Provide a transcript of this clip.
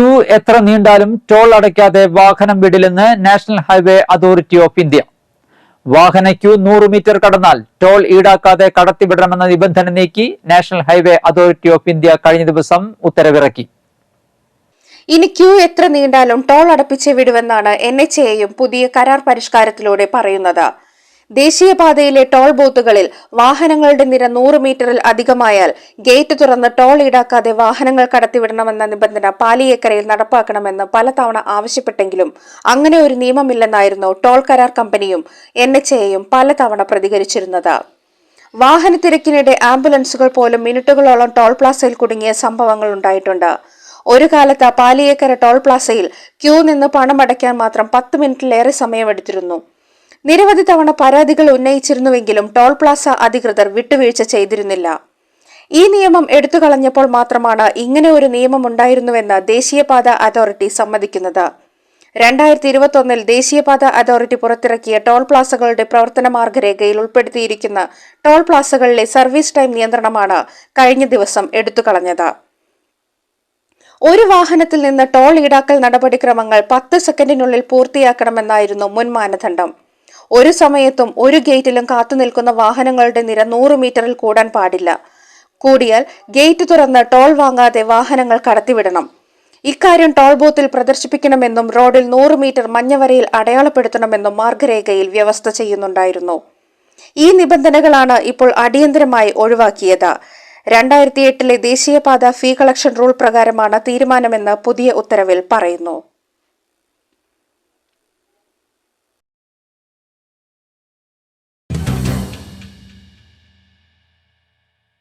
Q എത്ര നീണ്ടാലും toll അടയ്ക്കാതെ വാഹനം വിടില്ലെന്ന് national highway authority of India. വാഹന ക്യൂ നൂറ് മീറ്റർ കടന്നാൽ ടോൾ ഈടാക്കാതെ കടത്തിവിടണമെന്ന നിബന്ധന നീക്കി national highway authority of India കഴിഞ്ഞ ദിവസം ഉത്തരവിറക്കി. ഇനി ക്യൂ എത്ര നീണ്ടാലും ടോൾ അടപ്പിച്ച് വിടുമെന്നാണ് എൻ എച്ച് എയും പുതിയ കരാർ പരിഷ്കാരത്തിലൂടെ പറയുന്നത്. ദേശീയപാതയിലെ ടോൾ ബൂത്തുകളിൽ വാഹനങ്ങളുടെ നിര നൂറ് മീറ്ററിൽ അധികമായാൽ ഗേറ്റ് തുറന്ന് ടോൾ ഈടാക്കാതെ വാഹനങ്ങൾ കടത്തിവിടണമെന്ന നിബന്ധന പാലിയേക്കരയിൽ നടപ്പാക്കണമെന്ന് പലതവണ ആവശ്യപ്പെട്ടെങ്കിലും അങ്ങനെ ഒരു നിയമമില്ലെന്നായിരുന്നു ടോൾ കരാർ കമ്പനിയും എൻ എച്ച് എയും പലതവണ പ്രതികരിച്ചിരുന്നത്. വാഹനത്തിരക്കിനിടെ ആംബുലൻസുകൾ പോലും മിനിറ്റുകളോളം ടോൾ പ്ലാസയിൽ കുടുങ്ങിയ സംഭവങ്ങൾ ഉണ്ടായിട്ടുണ്ട്. ഒരു കാലത്ത് പാലിയേക്കര ടോൾ പ്ലാസയിൽ ക്യൂ നിന്ന് പണം പണമടയ്ക്കാൻ മാത്രം പത്ത് മിനിറ്റിലേറെ സമയമെടുത്തിരുന്നു. നിരവധി തവണ പരാതികൾ ഉന്നയിച്ചിരുന്നുവെങ്കിലും ടോൾ പ്ലാസ അധികൃതർ വിട്ടുവീഴ്ച ചെയ്തിരുന്നില്ല. ഈ നിയമം എടുത്തു കളഞ്ഞപ്പോൾ മാത്രമാണ് ഇങ്ങനെ ഒരു നിയമം ഉണ്ടായിരുന്നുവെന്ന് ദേശീയപാത അതോറിറ്റി സമ്മതിക്കുന്നത്. രണ്ടായിരത്തി ഇരുപത്തൊന്നിൽ ദേശീയപാത അതോറിറ്റി പുറത്തിറക്കിയ ടോൾ പ്ലാസകളുടെ പ്രവർത്തന മാർഗരേഖയിൽ ഉൾപ്പെടുത്തിയിരിക്കുന്ന ടോൾ പ്ലാസകളിലെ സർവീസ് ടൈം നിയന്ത്രണമാണ് കഴിഞ്ഞ ദിവസം എടുത്തു കളഞ്ഞത് ഒരു വാഹനത്തിൽ നിന്ന് ടോൾ ഈടാക്കൽ നടപടിക്രമങ്ങൾ പത്ത് സെക്കൻഡിനുള്ളിൽ പൂർത്തിയാക്കണമെന്നായിരുന്നു മുൻ മാനദണ്ഡം ഒരു സമയത്തും ഒരു ഗേറ്റിലും കാത്തുനിൽക്കുന്ന വാഹനങ്ങളുടെ നിര നൂറ് മീറ്ററിൽ കൂടാൻ പാടില്ല. കൂടിയാൽ ഗേറ്റ് തുറന്ന് ടോൾ വാങ്ങാതെ വാഹനങ്ങൾ കടത്തിവിടണം. ഇക്കാര്യം ടോൾ ബൂത്തിൽ പ്രദർശിപ്പിക്കണമെന്നും റോഡിൽ നൂറ് മീറ്റർ മഞ്ഞവരയിൽ അടയാളപ്പെടുത്തണമെന്നും മാർഗരേഖയിൽ വ്യവസ്ഥ ചെയ്യുന്നുണ്ടായിരുന്നു. ഈ നിബന്ധനകളാണ് ഇപ്പോൾ അടിയന്തരമായി ഒഴിവാക്കിയത്. രണ്ടായിരത്തി എട്ടിലെ ദേശീയപാത ഫീ കളക്ഷൻ റൂൾ പ്രകാരമാണ് തീരുമാനമെന്ന് പുതിയ ഉത്തരവിൽ പറയുന്നു.